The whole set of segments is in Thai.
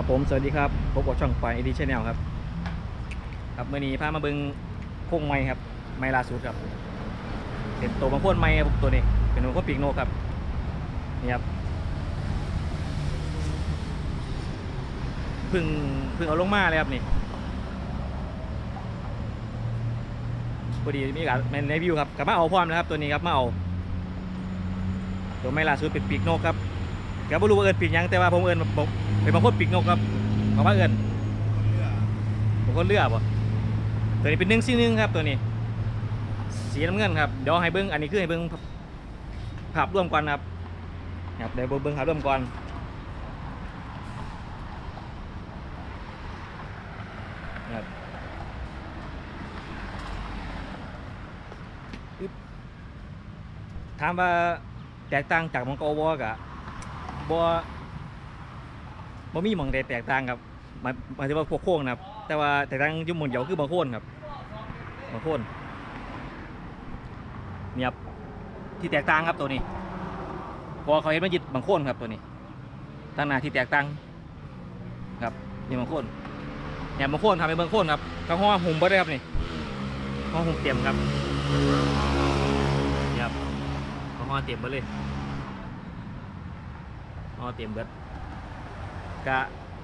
ครับผมสวัสดีครับพบกับช่องปายเอดีชแนลครับ ครับเมื่อนี้พามาบิงโค้งไม้ครับ ไม้ล่าสุดครับเป็นตัวบางโคนไม้ครับตัวนี้ เป็นบางโคนปีกนกครับนี่ครับพึ่งพึ่งเอาลงมาเลยครับนี่พอดีมีการแมนในวิวครับกลับมาเอาพร้อมนะครับตัวนี้ครับมาเอาตัวไม้ล่าสุดเป็นปีกนกครับ ก็ไม่รู้ว่าเอินปีกหยังแต่ว่าผมเอินบอกเป็นบางคนปีกนกครับเขาว่าเอินบางคนเลือบ่ตัวนี้เป็นหนึ่งสี่หนึ่งครับตัวนี้ สีน้ำเงินครับเดี๋ยวให้เบิ้งอันนี้คือให้เบิ้งภาพร่วมก่อนครับครับเดี๋ยวเบิ้งภาพร่วมก่อนครับถามว่าแตกต่างจากมังกรวอกะ บัวบ่มีหมองใดแตกต่างครับหมายหมายถึงว่าพวกโค้งนะครับ แต่ว่าแตกต่างอยุ่หมองเดียวคือบางโค้นครับบางโคนเนี่ยครับที่แตกต่างครับตัวนี้เพอเขาเห็นมันยึดบางโค้นครับตัวนี้ตั้งหน้าที่แตกต่างครับนี่บางโค้นเนี่ยบางโค้นทำเป็นบางโค้นครับข้างห้องหุ่มเบิดเลยครับนี่ห้องหุ่มเต็มครับเนี่ยครับข้างห้องเต็มเบิดเลย ห้อเต็มเบิดกะ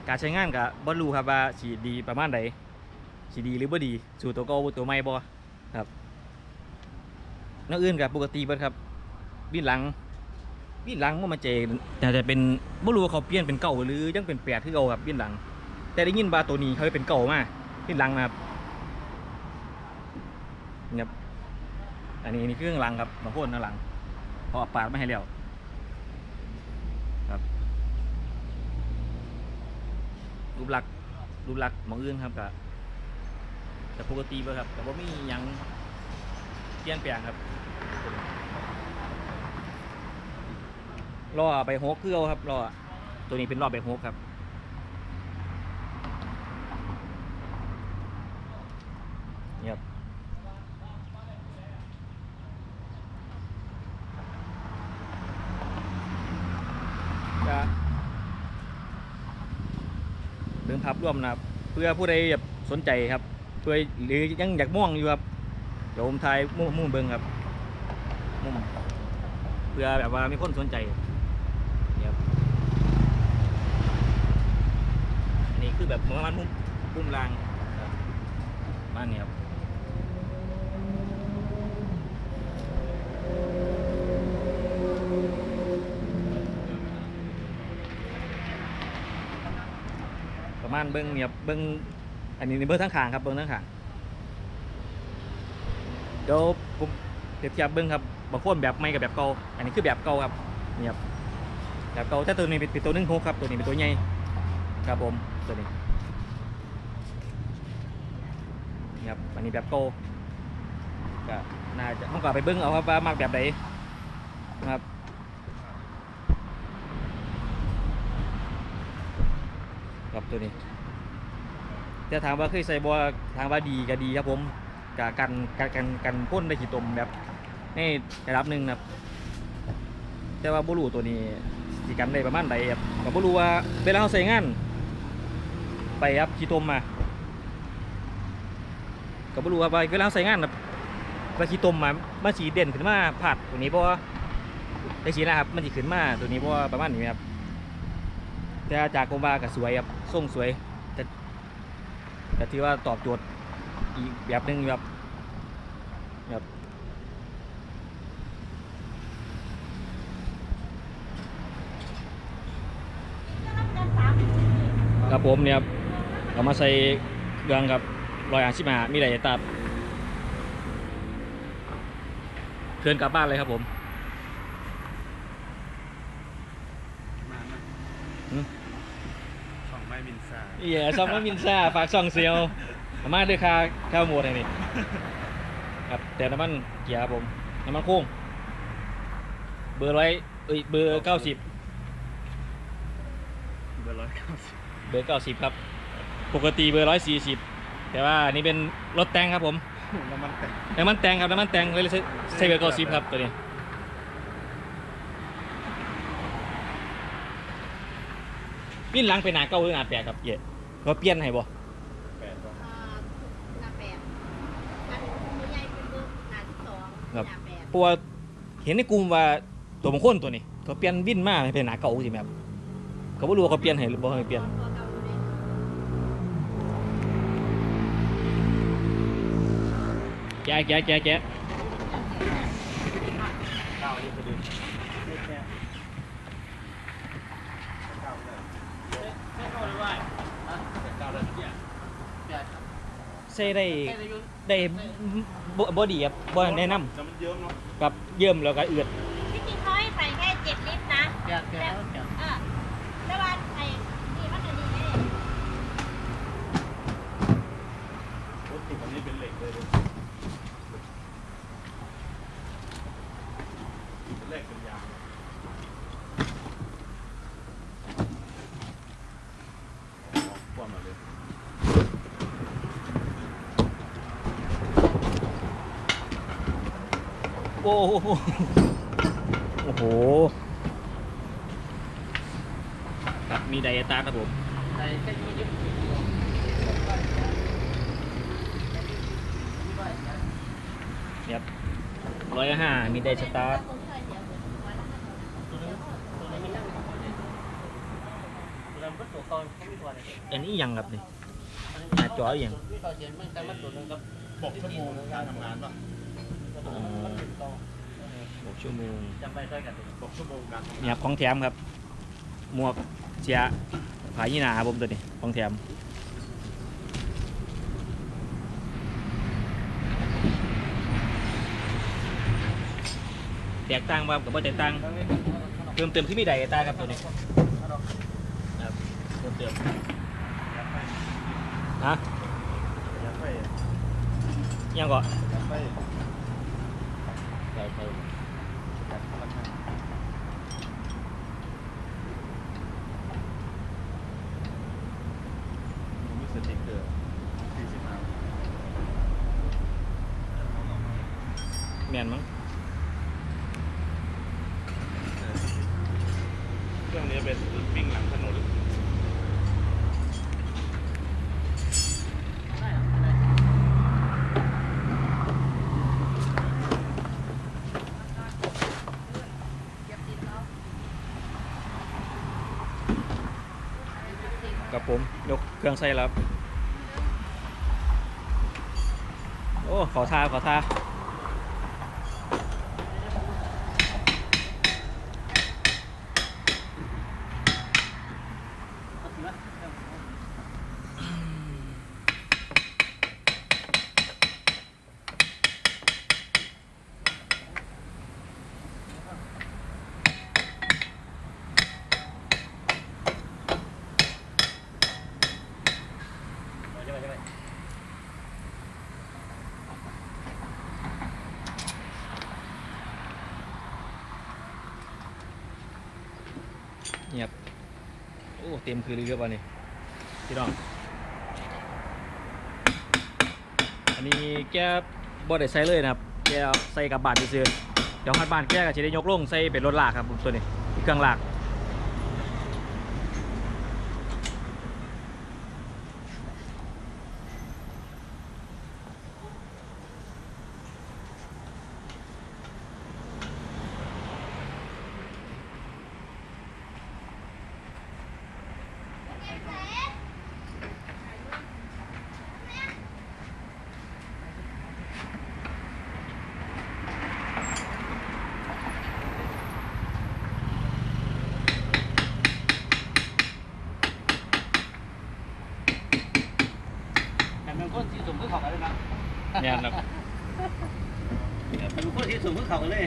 การใช้งานกะบรรลุครับว่าสีดีประมาณใดสีดีหรือบ่ดี สู่ตัวเก่าตัวใหม่บ่ครับนอกอื่นกับปกติเบิดครับวิ่นหลังวิ่นหลังว่ามาเจแต่จะเป็นไม่รู้ว่าเขาเปลี่ยนเป็นเก่าหรือยังเป็นแปดที่เก่าครับวิ่นหลัง แต่ได้ยินบาตัวนี้เขาเป็นเก่ามากวิ่นหลังนะครับเนี่ยครับอันนี้นี่เครื่องหลังครับบางคนข้าหลังเพอปาดไม่ให้แล้วครับ รูปลักษณ์รูปลักษณ์หมองอื่นครับกับแต่ปกติเบิดครับแต่ว่ามีหยังเปลี่ยนแปลงครับล้อใบโฮกคือเอาครับล้อตัวนี้เป็นล้อใบโฮกครับนี่ครับก็เรื่องภา พร่วมนะครับ เพื่อผู้ใดแบบสนใจครับ เพื่อหรือยังอยากม่วงอยู่ครับเดี๋ยวผมถ่ายมุ่งมุ่งเบิ้งครับมุ่งเพื่อแบบว่ามีคนสนใจเนี่ยครับอันนี้คือแบบประมาณมุมมุมรางครับประมานนี้ครับ ประมาณเบิ้งเนี่ยบเบิ้งอันนี้เบิ้งทั้งขางครับเบิ้งทั้งขางเดี๋ยวผมเปรียบเทียบเบิ้งครับบางคนแบบไม่กับแบบเก่าอันนี้คือแบบเก่าครับเนี่ครับแบบเก่าแต่ตัวนี้เป็นตัวนึ่งหกครับตัวนี้เป็นตัวใหญ่ครับผมตัวนี้นี่ครับอันนี้แบบเก่าก็น่าจะต้องกลับไปเบิ้งเอาครับว่ามากแบบไหนครับครับ ตัวนี้แต่ถามว่าเคยใส่บัวถามว่าดีก็ดีครับผมกับกันกันกันกันพ่นได้ขีดตมแบบในระดับหนึ่งนะครับ แต่ว่าบุรุตัวนี้สิกันได้ประมาณใดครับก็บุรุว่าเวลาเขาใส่งาน ไปครับขีดตมมาก็บุรุว่าไปเวลาเขาใส่งานแบบไปขีดตมมามาสีเด่นขึ้นมาผัดตัวนี้เพราะว่าได้สีนะครับมันจะขึ้นมาตัวนี้เพราะว่าประมาณนี้ครับ แต่จากกรมบาก็สวยครับทรงสวยแต่แต่ที่ว่าตอบโจทย์อีกแบบนึงแบบแบบครับผมเนี่ยครับเอามาใส่เครื่องกับรอยอ่างชิมามีอะไรตับเคลื่อนกลับบ้านเลยครับผม มานะ หืม สองไม้บิน ซาเอียซอมมินซ่าฝากซองเซียวเอามาด้วยค่าข้าวหมดเลยนี่ครับ แต่น้ำมันเกียร์ครับผม น้ำมันโค้ง เบอร์ร้อยเอ้ย เบอร์เก้าสิบ เบอร์ร้อยเก้าสิบเบอร์เก้าสิบครับ ปกติเบอร์ร้อยสี่สิบ แต่ว่าอันนี้เป็นรถแต่งครับผม น้ำมันแต่งน้ำมันแต่งครับ น้ำมันแต่งเลยใช้ใช้เบอร์เก้าสิบครับตัวนี้ วิ่นหลังไปหนาเก้าหรือหนาแปดครับเย่เราเปลี่ยนให้บ่แปดบ่เอ่อหน้าแปดอันผู้ใหญ่เป็นเบอร์หน้าที่สองหน้าแปดเพราะว่าเห็นในกลุ่มว่าตัวบางคนตัวนี้เขาเปลี่ยนวิ่นมาให้เป็นหนาเก้าสิแม่ครับเขาบ่รู้ว่าเขาเปลี่ยนให้หรือบ่ให้เปลี่ยน ตัวเก่าอยู่เลยแกะแกะแกะแกะ เก้านี่พอดีเลขแค่เก้าเลยเก้าเลยเนี่ย ใส่ได้ได้บ่บ่ดีครับบ่แนะนำแล้วมันเยิ้มเนาะ กับเยิ่มแล้วก็เอือด ที่จริงเขาให้ใส่แค่เจ็ดลิตรนะ แกะแกะแล้วแกะ เออแต่ว่าไอ้นี่มันจะดีไง รถติดอันนี้เป็นเหล็กเลยเลยเป็นเหล็กเป็นยางคว่ำมาเลย โอ้โหโอ้โหครับมีไดอะตาครับผมแค่ยี่สิบครับร้อยห้ามีไดสตาร์ทผมเคยเดี๋ยวเดี๋ยวไว้แล้วกันเดี๋ยวตัวนี้มันยังตัวนั้นก็ตัวก่อนเขามีตัวอะไรอันนี้ยังครับนี่หน้าจออย่างมีตัวเย็นมันแต่มันตัวนึงบอกชั่วโมงการทำงานป่ะ หกชั่วโมงจำไปด้วยกันบอกชั่วโมงการทำงานเนี่ยครับของแถมครับ หมวกเสียผายีหนาครับผมตัวนี้ของแถมแตกต่างครับกับว่าแตกต่างเติมเติมที่มีไดอะตาครับตัวนี้ครับเติมเติมฮะยัดไฟยังก่อน ยัดไฟ ไดไฟ ยัดพลังงาน มีสติ๊กเกอร์สี่สิบห้าแม่นมั้งเครื่องนี้เป็นวิ่งหลังถนนกับผม ยกเครื่องใส่แล้วครับ อ้ขอทาขอทาเเต็มคือเรียบร้อยนี่พี่น้อง อันนี้แกบ่ได้ใส่เลยนะครับ แก้ใส่กับบาทซื้อเดี๋ยวหัดบานแกก็จะได้ยกลงใส่เป็นรถลากครับผมตัวนี้เครื่องลาก แต่เป็นคนที่สูงขึ้นเขากันเลยนะ เนี่ยนะ เป็นคนที่สูงขึ้นเขากันเลย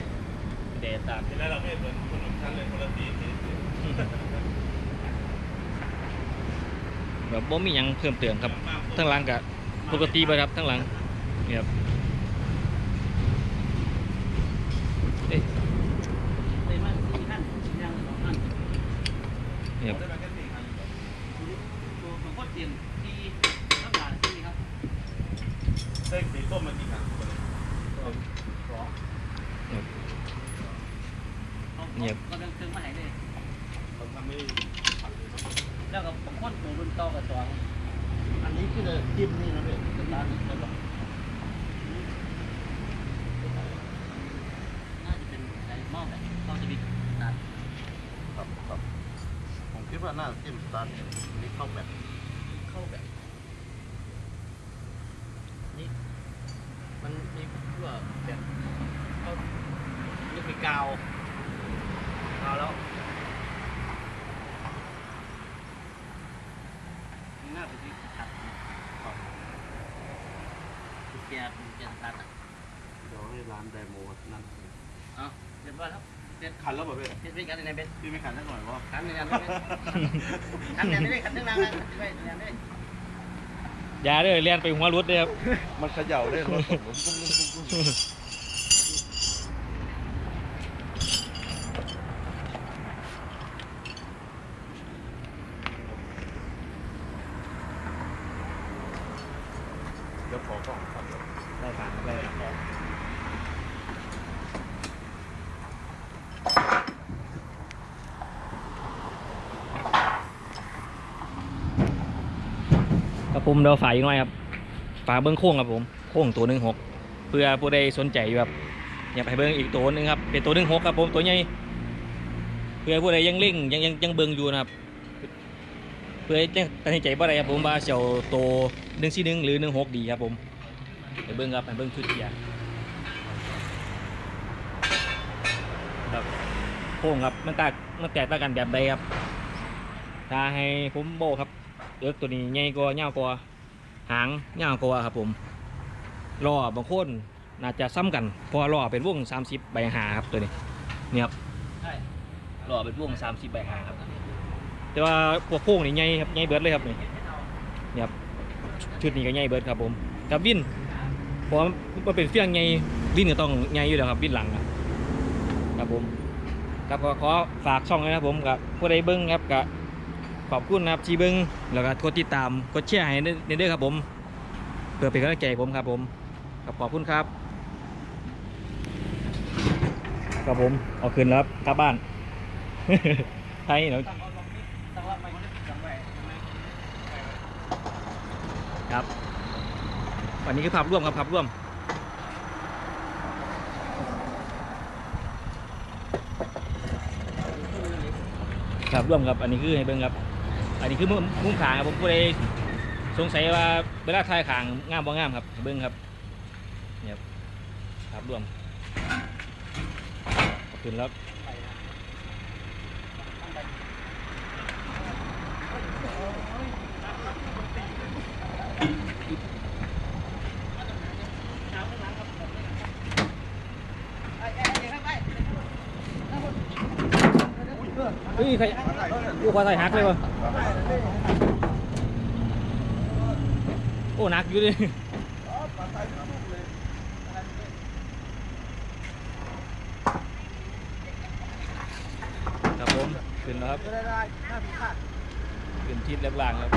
เดตามที่แรกเราไม่เหมือนคนอื่นชั้นเลยคนละสีแบบบ่มีหยังเพิ่มเติมครับทั้งหลังกับปกติไปครับทั้งหลังนี่ครับเอ้ยเนี่ยนี่ครับได้มาแค่สี่คันตัวของคนเตียนที่รับงานที่ครับเส้นสีส้มมากี่คันส องเขาก็เดินเครื่องมาไหนเลยเขาทำให้ผัดเลยเนาะแล้วก็คนปูรุ่นเก่ากับสองอันนี้คือเลยจิ้มนี่นะพี่สตาร์ทใช่ปะน่าจะเป็นไอ้หม้อแบบต้องจะมีนัดครับครับผมคิดว่าน่าจิ้มสตาร์ทเนี่ยนี่เข้าแบบเข้าแบบ นี่ มันมีเพื่อแบบเข้านี่คือกาวกาวแล้วนี่น่าจะที่ตัดคือแกเป็นแกตัดอะเดี๋ยวให้ร้านไดโมนั่นเอาเรียบร้อยแล้วเด็ดขันแล้วป่ะพี่เด็ดไปกันในเบ็ดพี่ไม่ขันสักหน่อยวะขันในงานไม่ได้ขันในไม่ได้ขันในงานไม่ได้งานไม่ได้ อยาเด้อเลียนไปหัวรุดเด้อครับมันเขย่าเลยรถผมกุ้งกุ้งกุ้งกุ้งเดี๋ยวขอกล้องครับได้ครับได้ครับ ผมเดี๋ยวฝาอีกหน่อยครับฝาเบิ้งโค้งครับผมโค้งตัวหนึ่งหกเพื่อผู้ใดสนใจอยู่แบบอยากให้เบิ้งอีกตัวหนึงครับเป็นตัวหนึ่งหกครับผมตัวใหญ่เพื่อผู้ใดยังเล่งยังยังยังเบิ้งอยู่นะครับเพื่อจะตัดสินใจบ่ได้ครับผมว่าเสียวโตหนึ่งสี่หนึ่งหรือหนึ่งหกดีครับผมไปเบิ้งครับไปเบิ้งชุดเกียร์ครับโค้งครับมันแตกมันแตกต่างกันแบบใดครับถ้าให้ผมโบครับ เอิกตัวนี้ใหญ่กว่าเงาวกว่าหางเงาวกว่าครับผมล้อบางคนน่าจะซ้ำกันเพราะว่าล้อเป็นวง 30 ใบหาครับตัวนี้เนี่ยครับใช่ล้อเป็นวง 30 ใบหาครับ แต่ว่าพวกโค้งนี่ใหญ่ครับใหญ่เบิดเลยครับนี่นี่ครับชุดนี้ก็ใหญ่เบิดครับผมกับวินเพราะว่ามันเป็นเฟี้ยงใหญ่วินก็ต้องใหญ่อยู่แล้วครับวินหลังอะครับผม ครับก็ขอฝากช่องเลยนะครับผมกับผู้ใดเบิ้งครับกับ ขอบคุณนะครับที่เบิ้งแล้วก็กดติดตามกดแชร์ให้ในเด้อครับผม เพื่อเป็นกำลังใจผมครับผมครับขอบคุณครับครับผมเอาคืนแล้วกลับบ้านไทยเนาะตั้งเอาลงนี่ตั้งว่าไม่ได้ตั้งไว้ใช่ไหมครับวันนี้คือภาพร่วมครับภาพร่วมภาพร่วมครับ อันนี้คือให้เบิ้งครับ อันนี้คือมุมมุมขางครับผมก็เลยสงสัยว่าเวลาถ่ายขางงามบ่งามครับเบิ้งครับเนี่ยครับรวมขึ้นแล้ว ครับเฮ้ยใครกูขอใส่ฮักเลยวะโอ้หนักอยู่ดิครับผมขึ้นแล้วครับขึ้นทิศแรกๆครับ